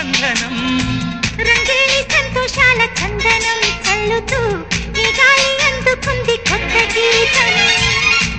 స్నేహబంధనం రంగేలి సంతోషాల చందనం చల్లుతూ ఈ గాలి అందుకుంది కొత్త గీతం.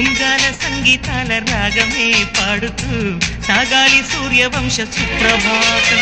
ఉంగాల సంగీతాల రాగమే పాడుతూ సాగాలి సూర్యవంశ సుప్రభాతం.